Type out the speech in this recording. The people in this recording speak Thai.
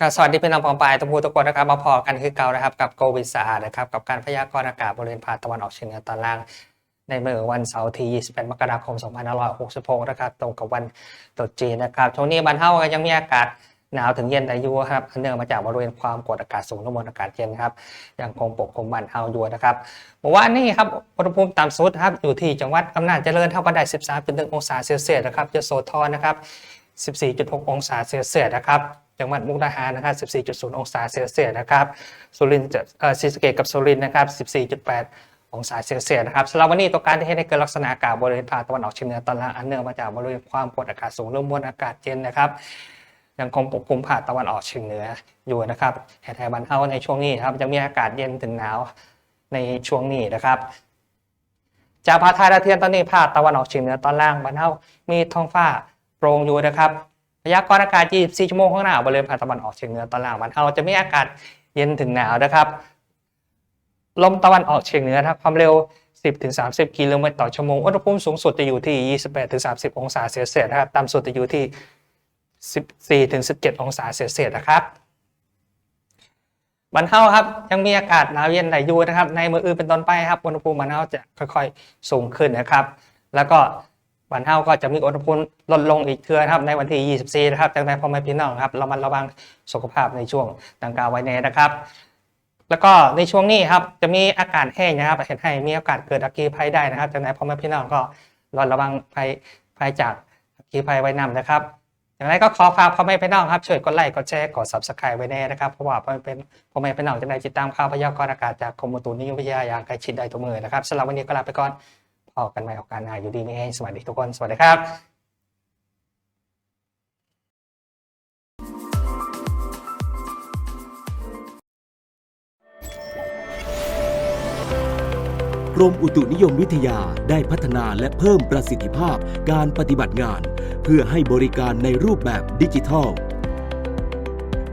ก็สวัสดีพี่น้องปองปายทุกผู้ทุกคนนะครับมาพอกันคือเก่านะครับ กับโควิดสะอาดนะครับกับการพยากรณ์อากาศบริเวณภาคตะวันออกเฉียงเหนือตอนล่าง ในเมื่อวันเสาร์ที่ 28 มกราคม 2566 นะครับ ตรงกับวันตรุษจีนนะครับช่วงนี้บ้านเฮาก็ยังมีอากาศหนาวถึงเย็นแต่อยู่ครับเนื่องมาจากบริเวณความกดอากาศสูงและมวลอากาศเย็นครับยังคงปกคลุมบ้านเฮาอยู่นะครับบอกว่านี่ครับอุณหภูมิต่ำสุดครับอยู่ที่จังหวัดอำนาจเจริญเท่ากันได้ 13.1 องศาเซลเซียสนะครับยโสธรนะครับ 14.6 องศาเซลเซียสนะครับ จังหวัดมุกดาหารนะครับ14.0 องศาเซลเซียสนะครับสุรินทร์จะเอ่อศรีสะเกษกับสุรินทร์นะครับ14.8 องศาเซลเซียสนะครับสำหรับวันนี้ตัวการที่ให้ได้เกิดลักษณะอากาศบริเวณภาคตะวันออกเฉียงเหนือตอนล่างอันเนื่องมาจากบริเวณความกดอากาศสูงริ่มมวลอากาศเย็นนะครับยังคงปกคลุมภาคตะวันออกเฉียงเหนืออยู่นะครับแถบบ้านเฮาในช่วงนี้ครับจะมีอากาศเย็นถึงหนาวในช่วงนี้นะครับจากภาคไทยและเทียนตอนนี้ภาคตะวันออกเฉียงเหนือตอนล่างบ้านเฮามีท้องฟ้าโปร่งอยู่นะครับ พยากรณ์อากาศ 24 ชั่วโมงข้างหน้าบริเวณภาคตะวันออกเฉียงเหนือตอนล่างบ้านเฮาจะมีอากาศเย็นถึงหนาวนะครับ ลมตะวันออกเฉียงเหนือนะครับความเร็ว 10-30 กิโลเมตรต่อชั่วโมง อุณหภูมิสูงสุดจะอยู่ที่ 28-30 องศาเซลเซียสนะครับ ต่ำสุดจะอยู่ที่ 14-17 องศาเซลเซียสนะครับบันเทาครับยังมีอากาศหนาวเย็นไหลอยู่นะครับ ในมืออื่นเป็นต้นไปครับ อุณหภูมิบันเทาจะค่อยๆสูงขึ้นนะครับ แล้วก็ บันเทาก็จะมีอุณหภูมิลดลงอีกเทือนะครับในวันที่ 24 นะครับจากนั้นพ่อแม่พี่น้องครับเรามันระวังสุขภาพในช่วงดังกล่าวไว้ในนะครับ แล้วก็ในช่วงนี้ครับจะมีอากาศแห้งนะครับเห็นให้มีโอกาสเกิดอัคคีภัยได้นะครับจากนั้นพ่อแม่พี่น้องก็รอระวังภัยภัยจากอัคคีภัยไว้นำนะครับอย่างไรก็ขอฝากพ่อแม่พี่น้องครับช่วยกดไลค์กดแชร์กด subscribe ไว้แน่นะครับเพราะว่าพม่าเป็นพ่อแม่พี่น้องจะได้ติดตามข่าวพยากรณ์อากาศจากกรมอุตุนิยมวิทยาอย่างใกล้ชิดได้ทุกมือนะครับสำหรับวันนี้ก็ลาไปก่อน พอกันใหม่โอกาสหน้าอยู่ดีไม่แห้งสวัสดีทุกคนสวัสดีครับกรมอุตุนิยมวิทยาได้พัฒนาและเพิ่มประสิทธิภาพการปฏิบัติงาน เพื่อให้บริการในรูปแบบดิจิทัล